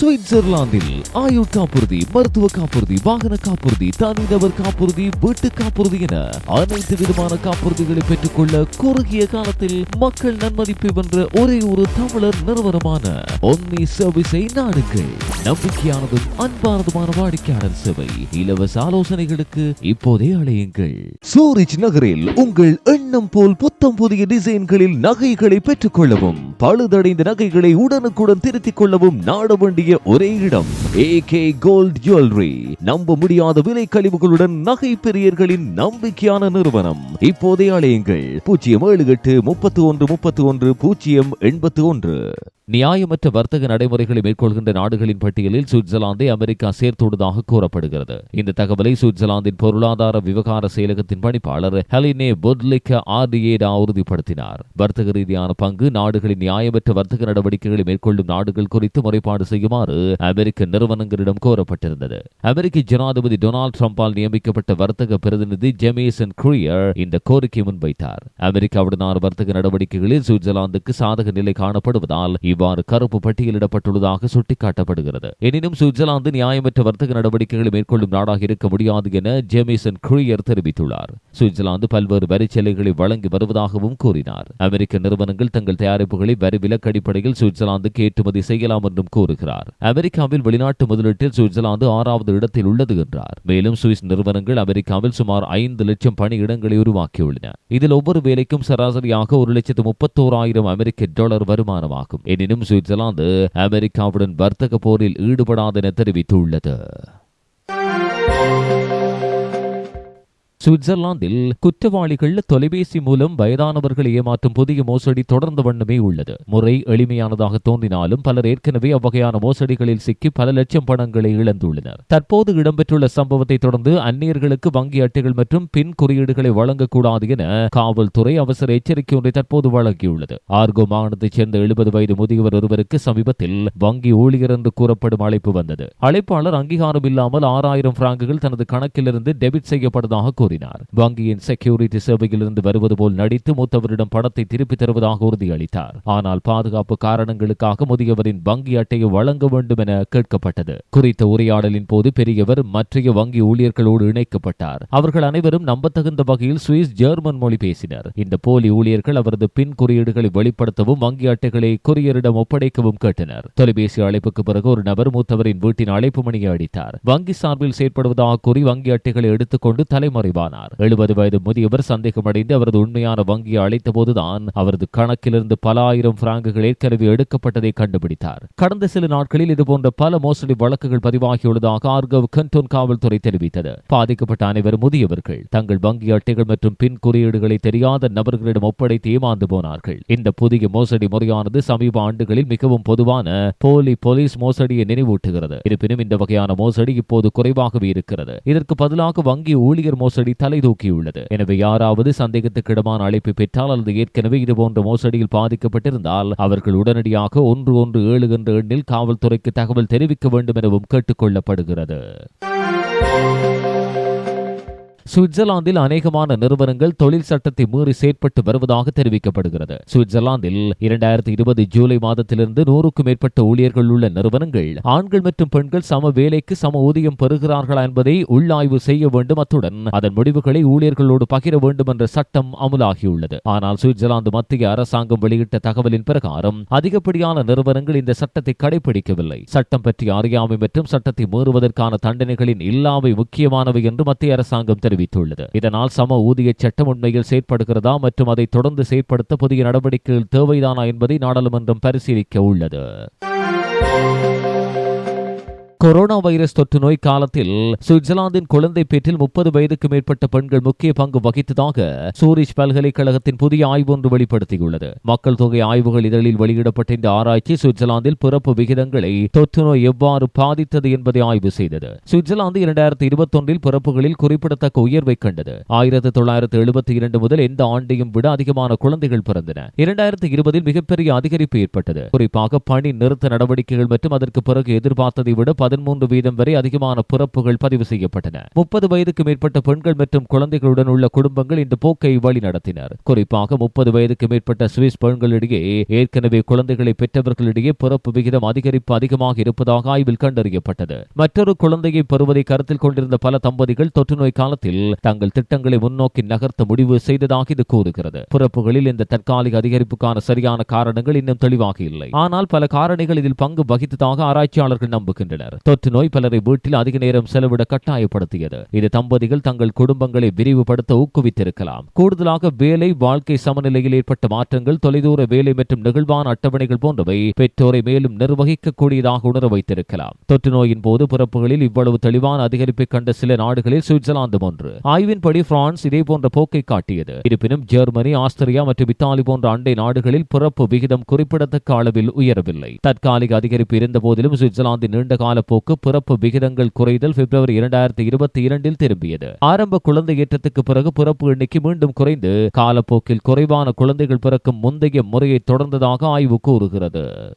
சுவிட்சர்லாந்தில் ஆயுள் காப்புறுதி மருத்துவ காப்புறுதி வாகன காப்புறுதி தனிநபர் காப்புறுதி வீட்டு காப்புறுதி என அனைத்து விதமான காப்புறுதிகளை பெற்றுக்கொள்ள குறுகிய காலத்தில் மக்கள் நன்மதிப்பை வென்ற ஒரே ஒரு தமிழர் நிறுவனமான ஒன்னி சர்வீஸை நாடுங்கள். நம்பிக்கையானதும் அன்பானதுமான வாடிக்கையாளர் சேவை இலவச ஆலோசனைகளுக்கு இப்போதே அழையுங்கள். சூரிச் நகரில் உங்கள் எண்ணம் போல் புத்தம் புதிய டிசைன்களில் நகைகளை பெற்றுக் கொள்ளவும் பழுதடைந்த நகைகளை உடனுக்குடன் திருத்திக் கொள்ளவும் நாட வேண்டிய ஒரே இடம் ஏ கே கோல்ட் ஜுவல்லரி நம்ப முடியாத விலை கழிவுகளுடன் நகை பெரியர்களின் நம்பிக்கையான நிறுவனம். இப்போதே அழையுங்கள் பூஜ்ஜியம் ஏழு எட்டு முப்பத்தி ஒன்று முப்பத்தி ஒன்று பூஜ்ஜியம் எண்பத்தி ஒன்று. நியாயமற்ற வர்த்தக நடைமுறைகளை மேற்கொள்கின்ற நாடுகளின் பட்டியலில் சுவிட்சர்லாந்தை அமெரிக்கா சேர்த்துள்ளதாக கூறப்படுகிறது. இந்த தகவலை சுவிட்சர்லாந்தின் பொருளாதார விவகார செயலகத்தின் பணிப்பாளர் ஹெலினே பொட்லிக்க ஆர்டிஏடா உறுதிப்படுத்தினார். வர்த்தக ரீதியான பங்கு நாடுகளின் நியாயமற்ற வர்த்தக நடவடிக்கைகளை மேற்கொள்ளும் நாடுகள் குறித்து முறைப்பாடு செய்யுமாறு அமெரிக்க நிறுவனங்களிடம் கோரப்பட்டிருந்தது. அமெரிக்க ஜனாதிபதி டொனால்டு டிரம்பால் நியமிக்கப்பட்ட வர்த்தக பிரதிநிதி ஜெமேசன் குரியர் இந்த கோரிக்கை முன்வைத்தார். அமெரிக்காவுடனான வர்த்தக நடவடிக்கைகளில் சுவிட்சர்லாந்துக்கு சாதக நிலை காணப்படுவதால் இவ் இவ்வாறு கருப்பு பட்டியலிடப்பட்டுள்ளதாக சுட்டிக்காட்டப்படுகிறது. எனினும் சுவிட்சர்லாந்து நியாயமற்ற வர்த்தக நடவடிக்கைகளை மேற்கொள்ளும் நாடாக இருக்க முடியாது என ஜேமிசன் குரியர் தெரிவித்துள்ளார். சுவிட்சர்லாந்து பல்வேறு வரிச்சலுகைகளை வழங்கி வருவதாகவும் கூறினார். அமெரிக்க நிறுவனங்கள் தங்கள் தயாரிப்புகளை வரி விலக்கு அடிப்படையில் சுவிட்சர்லாந்துக்கு ஏற்றுமதி செய்யலாம் என்றும் கூறுகிறார். அமெரிக்காவில் வெளிநாட்டு முதலீட்டில் சுவிட்சர்லாந்து ஆறாவது இடத்தில் உள்ளது என்றார். மேலும் சுவிஸ் நிறுவனங்கள் அமெரிக்காவில் சுமார் ஐந்து லட்சம் பணியிடங்களை உருவாக்கியுள்ளன. இதில் ஒவ்வொரு வேலைக்கும் சராசரியாக ஒரு லட்சத்து முப்பத்தோராயிரம் அமெரிக்க டாலர் வருமானமாகும். எனினும் சுவிட்சர்லாந்து அமெரிக்காவுடன் வர்த்தக போரில் ஈடுபடாதென தெரிவித்துள்ளது. சுவிட்சர்லாந்தில் குற்றவாளிகள் தொலைபேசி மூலம் வயதானவர்களை ஏமாற்றும் புதிய மோசடி தொடர்ந்த வண்ணமே உள்ளது. முறை எளிமையானதாக தோன்றினாலும் பலர் ஏற்கனவே அவ்வகையான மோசடிகளில் சிக்கி பல லட்சம் பணங்களை இழந்துள்ளனர். தற்போது இடம்பெற்றுள்ள சம்பவத்தை தொடர்ந்து அந்நியர்களுக்கு வங்கி அட்டைகள் மற்றும் பின் குறியீடுகளை வழங்கக்கூடாது என காவல்துறை அவசர எச்சரிக்கை ஒன்றை தற்போது வழங்கியுள்ளது. ஆர்கோ மாகாணத்தைச் சேர்ந்த எழுபது வயது முதியவர் ஒருவருக்கு சமீபத்தில் வங்கி ஊழியர் என்று கூறப்படும் அழைப்பு வந்தது. அழைப்பாளர் அங்கீகாரம் இல்லாமல் ஆறாயிரம் பிராங்குகள் தனது கணக்கிலிருந்து டெபிட் செய்யப்பட்டதாக கூறினார் கூறினார். வங்கியின் செக்யூரிட்டி சேவையிலிருந்து வருவது போல் நடித்து மூத்தவரிடம் பணத்தை திருப்பித் தருவதாக உறுதியளித்தார். ஆனால் பாதுகாப்பு காரணங்களுக்காக முதியவரின் வங்கி அட்டையை வழங்க வேண்டும் என கேட்கப்பட்டது. குறித்த உரையாடலின் போது பெரியவர் மற்றைய வங்கி ஊழியர்களோடு இணைக்கப்பட்டார். அவர்கள் அனைவரும் நம்பத்தகுந்த வகையில் சுவிஸ் ஜெர்மன் மொழி பேசினர். இந்த போலி ஊழியர்கள் அவரது பின் குறியீடுகளை வெளிப்படுத்தவும் வங்கி அட்டைகளை கொரியரிடம் ஒப்படைக்கவும் கேட்டனர். தொலைபேசி அழைப்புக்கு பிறகு ஒரு நபர் மூத்தவரின் வீட்டின் அழைப்பு மணியை அடித்தார். வங்கி சார்பில் செயற்படுவதாக கூறி வங்கி அட்டைகளை எடுத்துக்கொண்டு தலைமறைவார். ஆனார் எழுபது வயது முதியவர் சந்தேகமடைந்து அவரது உண்மையான வங்கியை அழைத்த போதுதான் அவரது கணக்கிலிருந்து பல ஆயிரம் பிராங்குகள் ஏற்கனவே எடுக்கப்பட்டதை கண்டுபிடித்தார். கடந்த சில நாட்களில் இதுபோன்ற பல மோசடி வழக்குகள் பதிவாகியுள்ளதாக ஆர்கவ் கண்டோன் காவல்துறை தெரிவித்தது. பாதிக்கப்பட்ட அனைவரும் முதியவர்கள் தங்கள் வங்கி அட்டைகள் மற்றும் பின் குறியீடுகளை தெரியாத நபர்களிடம் ஒப்படைத்து ஏமாந்து போனார்கள். இந்த புதிய மோசடி முறையானது சமீப ஆண்டுகளில் மிகவும் பொதுவான போலி போலீஸ் மோசடியை நினைவூட்டுகிறது. இருப்பினும் இந்த வகையான மோசடி இப்போது குறைவாகவே இருக்கிறது. இதற்கு பதிலாக வங்கி ஊழியர் மோசடி தலை தூக்கியுள்ளது எனவே யாராவது சந்தேகத்துக்கிடமான அழைப்பு பெற்றால் அல்லது ஏற்கனவே இதுபோன்ற மோசடியில் பாதிக்கப்பட்டிருந்தால் அவர்கள் உடனடியாக ஒன்று ஒன்று ஏழு என்ற எண்ணில் காவல்துறைக்கு தகவல் தெரிவிக்க வேண்டும் எனவும் கேட்டுக்கொள்ளப்படுகிறது சுவிட்சர்லாந்தில் அநேகமான நிறுவனங்கள் தொழில் சட்டத்தை மீறி செயற்பட்டு வருவதாக தெரிவிக்கப்படுகிறது. சுவிட்சர்லாந்தில் இரண்டாயிரத்தி இருபது ஜூலை மாதத்திலிருந்து நூறுக்கும் மேற்பட்ட ஊழியர்கள் உள்ள நிறுவனங்கள் ஆண்கள் மற்றும் பெண்கள் சம வேலைக்கு சம ஊதியம் பெறுகிறார்களா என்பதை உள்ளாய்வு செய்ய வேண்டும். அத்துடன் அதன் முடிவுகளை ஊழியர்களோடு பகிர வேண்டும் என்ற சட்டம் அமுலாகியுள்ளது. ஆனால் சுவிட்சர்லாந்து மத்திய அரசாங்கம் வெளியிட்ட தகவலின் பிரகாரம் அதிகப்படியான நிறுவனங்கள் இந்த சட்டத்தை கடைபிடிக்கவில்லை. சட்டம் பற்றி அறியாமை மற்றும் சட்டத்தை மீறுவதற்கான தண்டனைகளின் இல்லாமை முக்கியமானவை என்று மத்திய அரசாங்கம் தெரிவித்தது தெரிவித்துள்ளது இதனால் சம ஊதிய சட்டம் உண்மையில் செயற்படுகிறதா மற்றும் அதை தொடர்ந்து செயற்படுத்த புதிய நடவடிக்கைகள் தேவைதானா என்பதை நாடாளுமன்றம் பரிசீலிக்க உள்ளது. கொரோனா வைரஸ் தொற்று நோய் காலத்தில் சுவிட்சர்லாந்தின் குழந்தை பேற்றில் முப்பது வயதுக்கு மேற்பட்ட பெண்கள் முக்கிய பங்கு வகித்ததாக சூரிஷ் பல்கலைக்கழகத்தின் புதிய ஆய்வு ஒன்று வெளிப்படுத்தியுள்ளது. மக்கள் தொகை ஆய்வுகள் இதழில் வெளியிடப்பட்ட இந்த ஆராய்ச்சி சுவிட்சர்லாந்தில் பிறப்பு விகிதங்களை தொற்று நோய் எவ்வாறு பாதித்தது என்பதை ஆய்வு செய்தது. சுவிட்சர்லாந்து இரண்டாயிரத்தி இருபத்தி ஒன்றில் பிறப்புகளில் குறிப்பிடத்தக்க உயர்வை கண்டது. ஆயிரத்தி தொள்ளாயிரத்தி எழுபத்தி இரண்டு முதல் எந்த ஆண்டையும் விட அதிகமான குழந்தைகள் பிறந்தன. இரண்டாயிரத்தி இருபதில் மிகப்பெரிய அதிகரிப்பு ஏற்பட்டது. குறிப்பாக பணி நிறுத்த நடவடிக்கைகள் மற்றும் அதற்கு பிறகு எதிர்பார்த்ததை விட பதிமூன்று வீதம் வரை அதிகமான பிறப்புகள் பதிவு செய்யப்பட்டன. முப்பது வயதுக்கு மேற்பட்ட பெண்கள் மற்றும் குழந்தைகளுடன் உள்ள குடும்பங்கள் இந்த போக்கை வழிநடத்தினர் குறிப்பாக முப்பது வயதுக்கு மேற்பட்ட சுவிஸ் பெண்களிடையே ஏற்கனவே குழந்தைகளை பெற்றவர்களிடையே பிறப்பு விகிதம் அதிகரிப்பு அதிகமாக இருப்பதாக ஆய்வில் கண்டறியப்பட்டது. மற்றொரு குழந்தையை பெறுவதை கருத்தில் கொண்டிருந்த பல தம்பதிகள் தொற்றுநோய் காலத்தில் தங்கள் திட்டங்களை முன்னோக்கி நகர்த்த முடிவு செய்ததாக இது கூறுகிறது. பிறப்புகளில் இந்த தற்காலிக அதிகரிப்புக்கான சரியான காரணங்கள் இன்னும் தெளிவாக இல்லை. ஆனால் பல காரணிகள் இதில் பங்கு வகித்ததாக ஆராய்ச்சியாளர்கள் நம்புகின்றனர். தொற்று நோய் பலரை வீட்டில் அதிக நேரம் செலவிட கட்டாயப்படுத்தியது. இது தம்பதிகள் தங்கள் குடும்பங்களை விரிவுபடுத்த ஊக்குவித்திருக்கலாம். கூடுதலாக வேலை வாழ்க்கை சமநிலையில் ஏற்பட்ட மாற்றங்கள் தொலைதூர வேலை மற்றும் நெகிழ்வான அட்டவணைகள் போன்றவை பெற்றோரை மேலும் நிர்வகிக்கக்கூடியதாக உணர வைத்திருக்கலாம். தொற்று நோயின் போது பிறப்புகளில் இவ்வளவு தெளிவான அதிகரிப்பை கண்ட சில நாடுகளில் சுவிட்சர்லாந்து ஒன்று ஆய்வின்படி பிரான்ஸ் இதே போன்ற போக்கை காட்டியது. இருப்பினும் ஜெர்மனி ஆஸ்திரியா மற்றும் இத்தாலி போன்ற அண்டை நாடுகளில் பிறப்பு விகிதம் குறிப்பிடத்தக்க அளவில் உயரவில்லை. தற்காலிக அதிகரிப்பு இருந்த போதிலும் சுவிட்சர்லாந்தின் நீண்டகால போக்கு பிறப்பு விகிதங்கள் குறைதல் பிப்ரவரி இரண்டாயிரத்தி இருபத்தி இரண்டில் திரும்பியது. ஆரம்ப குழந்தை ஏற்றத்துக்கு பிறகு பிறப்பு எண்ணிக்கை மீண்டும் குறைந்து காலப்போக்கில் குறைவான குழந்தைகள் பிறக்கும் முந்தைய முறையை தொடர்ந்ததாக ஆய்வு கூறுகிறது.